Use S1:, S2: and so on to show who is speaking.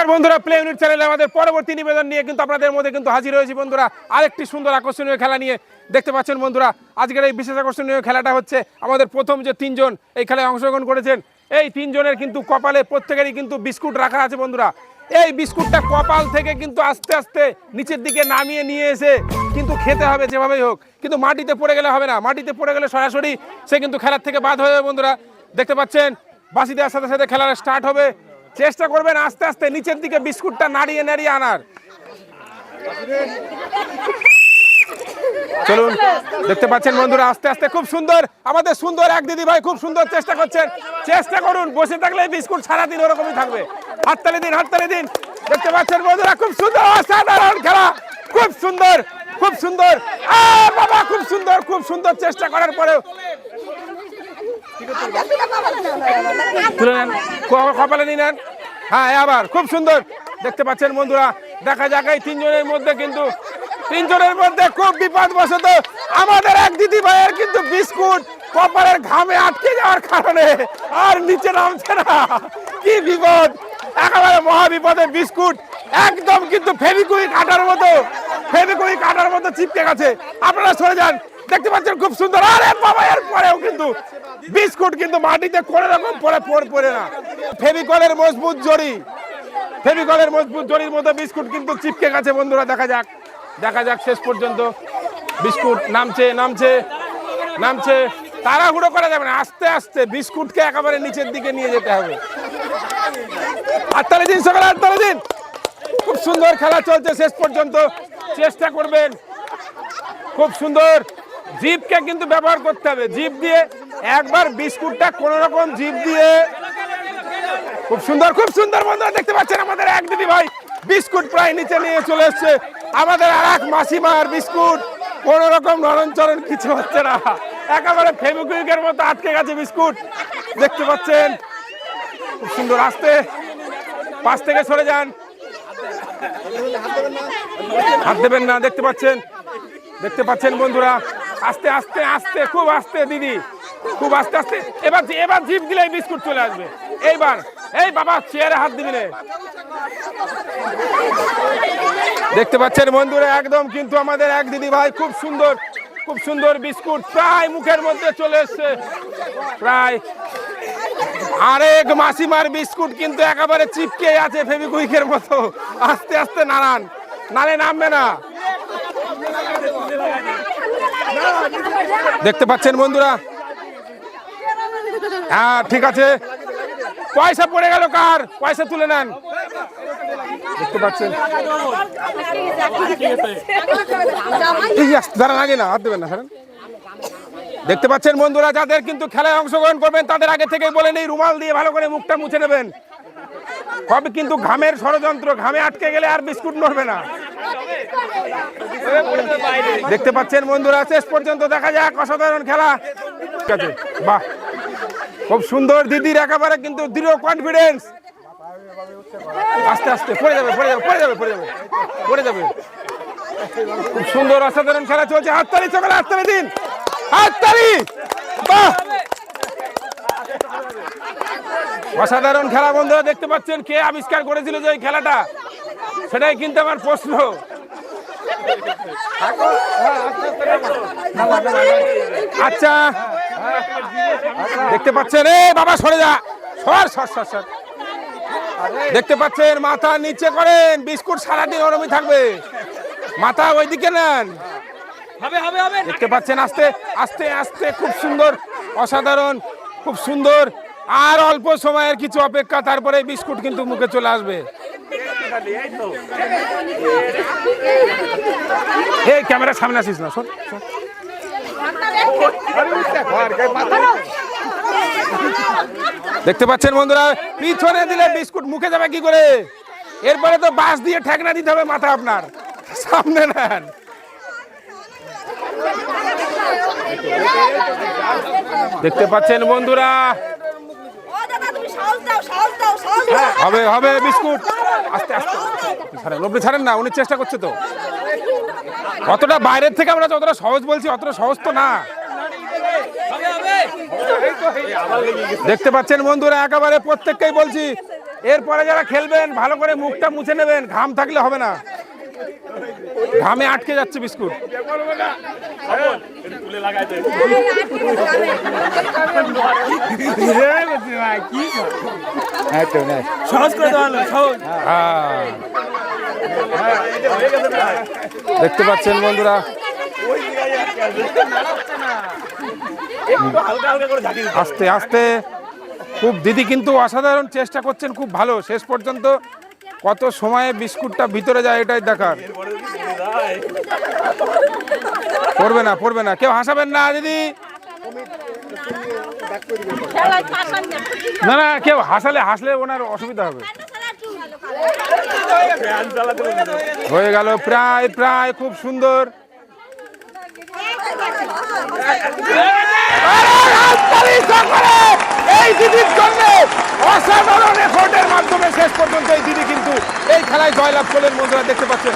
S1: নমস্কার বন্ধুরা play unit চ্যানেলে আমাদের পরবর্তী নিবেদন নিয়ে কিন্তু আপনাদের মধ্যে কিন্তু হাজির হয়েছি বন্ধুরা। আরেকটি সুন্দর আকর্ষণীয় খেলা নিয়ে দেখতে পাচ্ছেন বন্ধুরা, আজকের এই বিশেষ আকর্ষণীয় খেলাটা হচ্ছে আমাদের প্রথম যে তিনজন এই খেলায় অংশগ্রহণ করেছেন, এই তিনজনের কিন্তু কপালে প্রত্যেকেরই কিন্তু বিস্কুট রাখা আছে বন্ধুরা। এই বিস্কুটটা কপাল থেকে কিন্তু আস্তে আস্তে নিচের দিকে নামিয়ে নিয়ে এসে কিন্তু খেতে হবে যেভাবেই হোক। কিন্তু মাটিতে পড়ে গেলে হবে না, মাটিতে পড়ে গেলে সরাসরি সে কিন্তু খেলার থেকে বাদ হয়ে যাবে বন্ধুরা। দেখতে পাচ্ছেন বাসি দেওয়ার সাথে সাথে খেলাটা স্টার্ট হবে। চেষ্টা করবেন আস্তে আস্তে নিচের দিকে বিস্কুটটা নাড়িয়ে নাড়িয়ে আনার। চলুন, দেখতে পাচ্ছেন বন্ধুরা, আস্তে আস্তে খুব সুন্দর, আমাদের সুন্দর এক দিদি ভাই খুব সুন্দর চেষ্টা করছেন। চেষ্টা করুন, বসে থাকলে বিস্কুট সারাদিন ওরকমই থাকবে। হাততালি দিন হাততালি দিন। দেখতে পাচ্ছেন বন্ধুরা, খুব সুন্দর, অসাধারণ খেলা। খুব সুন্দর খুব সুন্দর। বাবা, খুব সুন্দর খুব সুন্দর চেষ্টা করার পরেও। কপালে নিয়ে নেন। হ্যাঁ আবার খুব সুন্দর। দেখতে পাচ্ছেন বন্ধুরা, দেখা যাক এই তিনজনের মধ্যে কিন্তু তিনজনের মধ্যে খুব বিপদবশত আমাদের এক দিদি ভাইয়ের কিন্তু বিস্কুট কপালের ঘামে আটকে যাওয়ার কারণে আর নিচে নামছে না। কি বিপদ? একেবারে মহাবিপদে বিস্কুট, একদম কিন্তু ফেবিকুই কাটার মতো ফেবিকুই কাটার মতো চিপকে গেছে। আপনারা সরে যান। দেখতে পাচ্ছেন খুব সুন্দর। আরে বাবা এর পরেও কিন্তু বিস্কুট কিন্তু মাটিতে কোনো রকম পরে পড়ে পড়ে না। ফেবিকলের মজবুত জড়ি। ফেবিকলের মজবুত জড়ির মতো বিস্কুট কিন্তু চিপকে গেছে, বন্ধুরা, দেখা যাক। দেখা যাক শেষ পর্যন্ত বিস্কুট নামছে নামছে নামছে। তাড়াহুড়ো করা যাবে না, আস্তে আস্তে বিস্কুটকে একেবারে নিচের দিকে নিয়ে যেতে হবে। আটতালে দিন, সকালে আটতালে দিন। খুব সুন্দর খেলা চলছে, শেষ পর্যন্ত চেষ্টা করবেন। খুব সুন্দর। জিপকে কিন্তু ব্যবহার করতে হবে। জিপ দিয়ে একবার বিস্কুটটা কোন রকম জিপ দিয়ে খুব সুন্দর খুব সুন্দর বন্ধুরা, দেখতে পাচ্ছেন আমাদের এক দিদি ভাই বিস্কুট প্রায় নিচে নিয়ে চলে এসছে। আমাদের আর এক মাসিমার বিস্কুট, কোন রকম নরণচরণ কিছু হচ্ছে না। একেবারে ফেবিকুইকের মতো আটকে গেছে বিস্কুট। দেখতে পাচ্ছেন, খুব সুন্দর আসতে। পাশ থেকে সরে যান। হাত দেবেন না, দেখতে পাচ্ছেন। দেখতে পাচ্ছেন বন্ধুরা আস্তে আস্তে আস্তে, খুব আস্তে, দিদি। খুব আস্তে আস্তে। এবার এবার জিপ দিলে বিস্কুট চলে আসবে। এইবার, এই বাবা, চেয়ারে হাত দিবি দেখতে পাচ্ছেন বন্ধুরা, একদম কিন্তু আমাদের এক দিদি ভাই খুব সুন্দর খুব সুন্দর বিস্কুট প্রায় মুখের মধ্যে চলে এসছে। প্রায় আরেক মাসিমার বিস্কুট কিন্তু একেবারে চিপকে আছে ফেবিকুইকের মতো। আস্তে আস্তে নাড়ান। নালে নামবে না। দেখতে পাচ্ছেন বন্ধুরা? হ্যাঁ ঠিক আছে। পয়সা পড়ে গেল কার? পয়সা তুলে নেন। দেখতে পাচ্ছেন? আগে না, হাত দেবেন না দেখতে পাচ্ছেন বন্ধুরা, যাদের কিন্তু খেলায় অংশগ্রহণ করবেন, তাদের আগে থেকে বলে নেই, রুমাল দিয়ে ভালো করে মুখটা মুছে নেবেন। কবে কিন্তু ঘামের ষড়যন্ত্র, ঘামে আটকে গেলে আর বিস্কুট নড়বে না। দেখতে পাচ্ছেন বন্ধুরা, শেষ পর্যন্ত দেখা যাক, অসাধারণ খেলা। ঠিক আছে, বাহ, খুব সুন্দর দিদির একেবারে কিন্তু দৃঢ় কনফিডেন্স আস্তে আস্তে, পড়ে যাবে পড়ে যাবে পড়ে যাবে পড়ে যাবে পড়ে যাবে। খুব সুন্দর, অসাধারণ খেলা চলছে। হাততালি, সকালে হাততালি দিন। হাততালি, বাহ। অসাধারণ খেলা বন্ধুরা, দেখতে পাচ্ছেন কে আবিষ্কার করেছিল যে এই খেলাটা? সেটাই কিন্তু আমার প্রশ্ন। আচ্ছা। দেখতে পাচ্ছেন? এ বাবা সরে যা। সর সর সর সর। দেখতে পাচ্ছেন? মাথা নিচে করেন। বিস্কুট সারাদিন ওরমই থাকবে। মাথা ওইদিকে নেন। দেখতে পাচ্ছেন? আস্তে আস্তে আস্তে। খুব সুন্দর অসাধারণ খুব সুন্দর। আর অল্প সময়ের কিছু অপেক্ষা তারপরে বিস্কুট কিন্তু মুখে চলে আসবে। এই ক্যামেরার সামনে আসিস না শোন। দেখতে পাচ্ছেন বন্ধুরা পিছনে দিলে বিস্কুট মুখে যাবে কি করে? এরপরে তো বাস দিয়ে ঠেকনা দিতে হবে মাথা আপনার। সামনে নেন। দেখতে পাচ্ছেন বন্ধুরা। হ্যাঁ, হবে হবে বিস্কুট। আস্তে আস্তে। ছাড়েন লবলি ছাড়েন না, উনি চেষ্টা করছে তো। অতটা বাইরের থেকে আমরা যতটা সহজ বলছি, অতটা সহজ তো না। দেখতে পাচ্ছেন বন্ধুরা, একেবারে প্রত্যেককেই বলছি, এরপরে যারা খেলবেন, ভালো করে মুখটা মুছে নেবেন, ঘাম থাকলে হবে না। ঘামে আটকে যাচ্ছে বিস্কুট
S2: সহজ করে
S1: হ্যাঁ। দেখতে পাচ্ছেন বন্ধুরা। আস্তে আস্তে খুব দিদি কিন্তু অসাধারণ চেষ্টা করছেন খুব ভালো শেষ পর্যন্ত কত সময়ে বিস্কুটটা ভিতরে যায় এটাই দেখার। পড়বে না পড়বে না। কেউ হাসাবেন না, দিদি? না না, কেউ হাসালে, হাসলে ওনার অসুবিধা হবে। হয়ে গেল, প্রায় প্রায়, খুব সুন্দর। এই দিদির অসাধারণ এফোর্টের মাধ্যমে শেষ পর্যন্ত এই দিদি কিন্তু এই খেলায় জয়লাভ করলেন বন্ধুরা, দেখতে পাচ্ছেন।